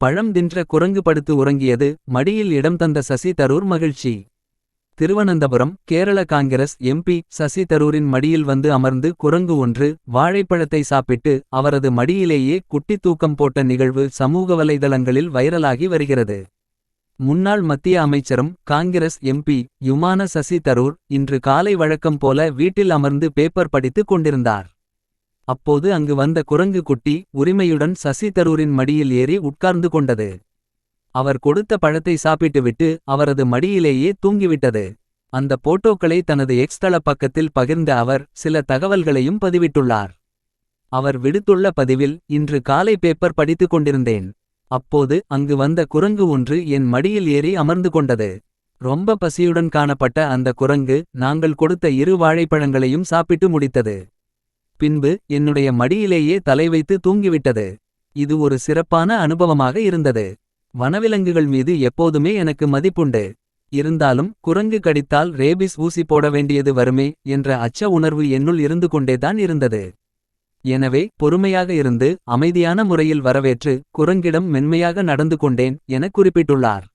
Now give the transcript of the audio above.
பழம் தின்ற குரங்கு படுத்து உறங்கியது மடியில் இடம் தந்த சசி தரூர் மகிழ்ச்சி. திருவனந்தபுரம் கேரள காங்கிரஸ் எம்பி சசி தரூரின் மடியில் வந்து அமர்ந்து குரங்கு ஒன்று வாழைப்பழத்தை சாப்பிட்டு அவரது மடியிலேயே குட்டித் தூக்கம் போட்ட நிகழ்வு சமூக வலைதளங்களில் வைரலாகி வருகிறது. முன்னாள் மத்திய அமைச்சரும் காங்கிரஸ் எம்பி யுமான சசி தரூர் இன்று காலை வழக்கம் போல வீட்டில் அமர்ந்து பேப்பர் படித்துக் கொண்டிருந்தார். அப்போது அங்கு வந்த குரங்கு குட்டி உரிமையுடன் சசி தரூரின் மடியில் ஏறி உட்கார்ந்து கொண்டது. அவர் கொடுத்த பழத்தை சாப்பிட்டுவிட்டு அவரது மடியிலேயே தூங்கிவிட்டது. அந்த போட்டோக்களை தனது எக்ஸ் தள பக்கத்தில் பகிர்ந்த அவர் சில தகவல்களையும் பதிவிட்டுள்ளார். அவர் விடுத்துள்ள பதிவில் இன்று காலை பேப்பர் படித்துக் கொண்டிருந்தேன். அப்போது அங்கு வந்த குரங்கு ஒன்று என் மடியில் ஏறி அமர்ந்து கொண்டது. ரொம்ப பசியுடன் காணப்பட்ட அந்த குரங்கு நாங்கள் கொடுத்த இரு வாழைப்பழங்களையும் சாப்பிட்டு முடித்தது. பின்பு என்னுடைய மடியிலேயே தலை வைத்து தூங்கிவிட்டது. இது ஒரு சிறப்பான அனுபவமாக இருந்தது. வனவிலங்குகள் மீது எப்போதுமே எனக்கு மதிப்புண்டு. இருந்தாலும் குரங்கு கடித்தால் ரேபிஸ் ஊசி போட வேண்டியது வருமே என்ற அச்ச உணர்வு என்னுள் இருந்து கொண்டேதான் இருந்தது. எனவே பொறுமையாக இருந்து அமைதியான முறையில் வரவேற்று குரங்கிடம் மென்மையாக நடந்து கொண்டேன் என குறிப்பிட்டுள்ளார்.